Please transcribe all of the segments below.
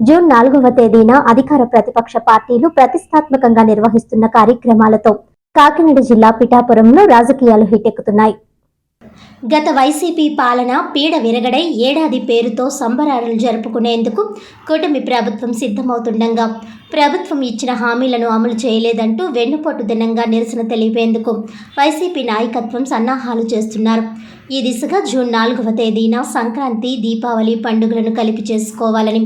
June నాలుగవ తేదీన అధికార ప్రతిపక్ష పార్టీలు ప్రతిష్టాత్మకంగా నిర్వహిస్తున్న కార్యక్రమాలతో కాకినాడ జిల్లా పిఠాపురంలో రాజకీయాలు హిటెక్కుతున్నాయి. గత వైసీపీ పాలన పీడ విరగడై ఏడాది పేరుతో సంబరాలు జరుపుకునేందుకు కూటమి ప్రభుత్వం సిద్ధమవుతుండగా ప్రభుత్వం ఇచ్చిన హామీలను అమలు చేయలేదంటూ వెన్నుపోటు దినంగా నిరసన తెలిపేందుకు వైసీపీ నాయకత్వం సన్నాహాలు చేస్తున్నారు. ఈ దిశగా జూన్ నాలుగవ తేదీన సంక్రాంతి దీపావళి పండుగలను కలిపి చేసుకోవాలని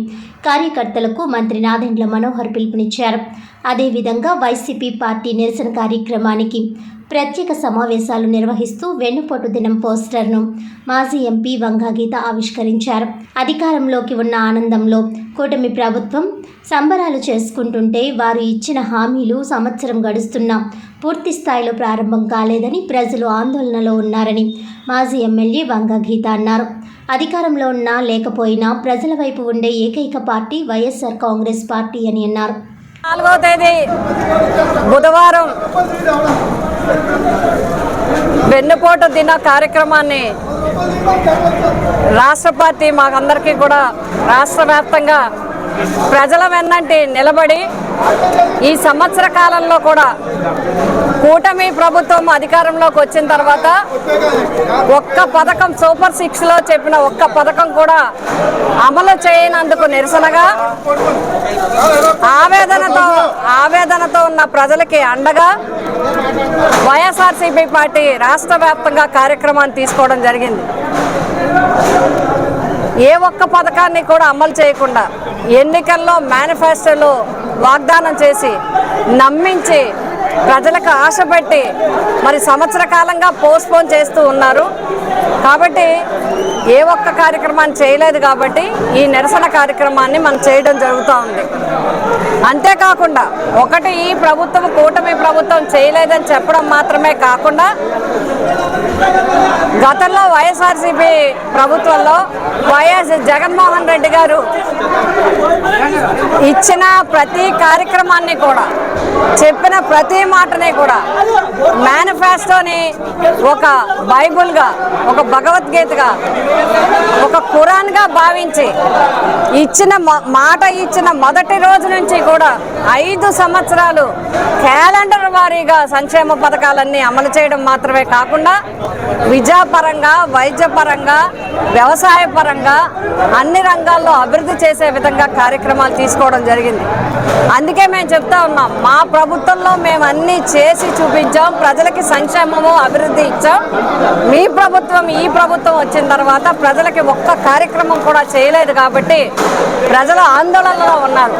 కార్యకర్తలకు మంత్రి నాదెండ్ల మనోహర్ పిలుపునిచ్చారు. అదేవిధంగా వైసీపీ పార్టీ నిరసన కార్యక్రమానికి ప్రత్యేక సమావేశాలు నిర్వహిస్తూ వెన్నుపోటు దినం పోస్టర్ను మాజీ ఎంపీ వంగాగీత ఆవిష్కరించారు. అధికారంలోకి ఉన్న ఆనందంలో కూటమి ప్రభుత్వం సంబరాలు చేసుకుంటుంటే వారు ఇచ్చిన హామీలు సంవత్సరం గడుస్తున్నా పూర్తి స్థాయిలో ప్రారంభం కాలేదని ప్రజలు ఆందోళనలో ఉన్నారని మాజీ ఎమ్మెల్యే వంగగీత అన్నారు. అధికారంలో ఉన్నా లేకపోయినా ప్రజల వైపు ఉండే ఏకైక పార్టీ వైఎస్ఆర్ కాంగ్రెస్ పార్టీ అని అన్నారు. నాలుగో తేదీ బుధవారం వెన్నుపోటు దిన కార్యక్రమాన్ని రాష్ట్ర పార్టీ మాకందరికీ కూడా రాష్ట్ర వ్యాప్తంగా ప్రజల వెన్నంటి నిలబడి ఈ సంవత్సర కాలంలో కూడా కూటమి ప్రభుత్వం అధికారంలోకి వచ్చిన తర్వాత ఒక్క పథకం సూపర్ సిక్స్లో చెప్పిన ఒక్క పథకం కూడా అమలు చేయనందుకు నిరసనగా ఆవేదనతో ఆవేదనతో ఉన్న ప్రజలకి అండగా వైఎస్ఆర్సీపీ పార్టీ రాష్ట్ర వ్యాప్తంగా కార్యక్రమాన్ని తీసుకోవడం జరిగింది. ఏ ఒక్క పథకాన్ని కూడా అమలు చేయకుండా ఎన్నికల్లో మేనిఫెస్టోలు వాగ్దానం చేసి నమ్మించి ప్రజలకు ఆశ పెట్టి మరి సంవత్సర కాలంగా పోస్ట్పోన్ చేస్తూ ఉన్నారు. కాబట్టి ఏ ఒక్క కార్యక్రమాన్ని చేయలేదు కాబట్టి ఈ నిరసన కార్యక్రమాన్ని మనం చేయడం జరుగుతూ ఉంది. అంతేకాకుండా ఒకటి ఈ ప్రభుత్వం కూటమి ప్రభుత్వం చేయలేదని చెప్పడం మాత్రమే కాకుండా గతంలో వైఎస్ఆర్సీపీ ప్రభుత్వంలో వైఎస్ జగన్మోహన్ రెడ్డి గారు ఇచ్చిన ప్రతి కార్యక్రమాన్ని కూడా చెప్పిన ప్రతి మాటని కూడా మేనిఫెస్టోని ఒక బైబుల్గా ఒక భగవద్గీతగా ఒక ఖురాన్గా భావించి ఇచ్చిన మాట ఇచ్చిన మొదటి రోజు నుంచి కూడా ఐదు సంవత్సరాలు క్యాలెండర్ వారీగా సంక్షేమ పథకాలన్నీ అమలు చేయడం మాత్రమే కాకుండా విద్యాపరంగా వైద్యపరంగా వ్యవసాయ పరంగా అన్ని రంగాల్లో అభివృద్ధి చేసే విధంగా కార్యక్రమాలు తీసుకోవడం జరిగింది. అందుకే మేము చెప్తా ఉన్నాం మా ప్రభుత్వంలో మేము అన్నీ చేసి చూపించాం ప్రజలకి సంక్షేమము అభివృద్ధి ఇచ్చాం. మీ ప్రభుత్వం ఈ ప్రభుత్వం వచ్చిన తర్వాత ప్రజలకి ఒక్క కార్యక్రమం కూడా చేయలేదు కాబట్టి ప్రజలు ఆందోళనలో ఉన్నారు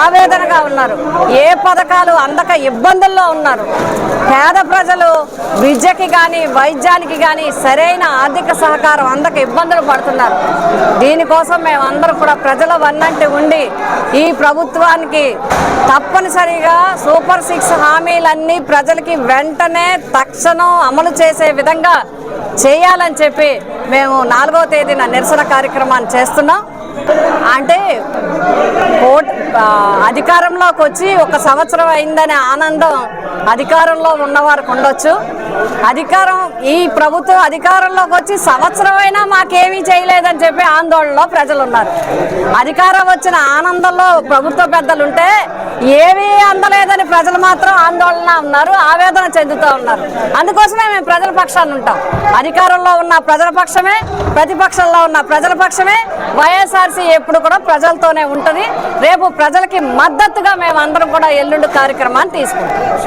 ఆవేదనగా ఉన్నారు. ఏ పథకాలు అందక ఇబ్బందుల్లో ఉన్నారు. పేద ప్రజలు విద్యకి కానీ వైద్యానికి కానీ సరైన ఆర్థిక సహకారం అందక ఇబ్బందులు పడుతున్నారు. దీనికోసం మేమందరం కూడా ప్రజల వన్నంటి ఉండి ఈ ప్రభుత్వానికి తప్పనిసరిగా సూపర్ సిక్స్ హామీలన్నీ ప్రజలకి వెంటనే తక్షణం అమలు చేసే విధంగా చేయాలని చెప్పి మేము నాలుగో తేదీన నిరసన కార్యక్రమాన్ని చేస్తున్నాం. అంటే ఓట్ అధికారంలోకి వచ్చి ఒక సంవత్సరం అయిందనే ఆనందం అధికారంలో ఉన్నవారికి ఉండొచ్చు. అధికారం ఈ ప్రభుత్వం అధికారంలోకి వచ్చి సంవత్సరమైనా మాకేమీ చేయలేదని చెప్పి ఆందోళనలో ప్రజలు ఉన్నారు అధికారం వచ్చిన ఆనందంలో ప్రభుత్వ పెద్దలు ఉంటే ఏమీ అందలేదని ప్రజలు మాత్రం ఆందోళన ఉన్నారు ఆవేదన చెందుతూ ఉన్నారు. అందుకోసమే మేము ప్రజల పక్షాన్ని ఉంటాం. అధికారంలో ఉన్న ప్రజల పక్షమే ప్రతిపక్షంలో ఉన్న ప్రజల పక్షమే వైఎస్ఆర్సీ ఎప్పుడు కూడా ప్రజలతోనే ఉంటుంది. రేపు ప్రజలకి మద్దతుగా మేము అందరం కూడా ఎల్లుండి కార్యక్రమాన్ని తీసుకుంటాం.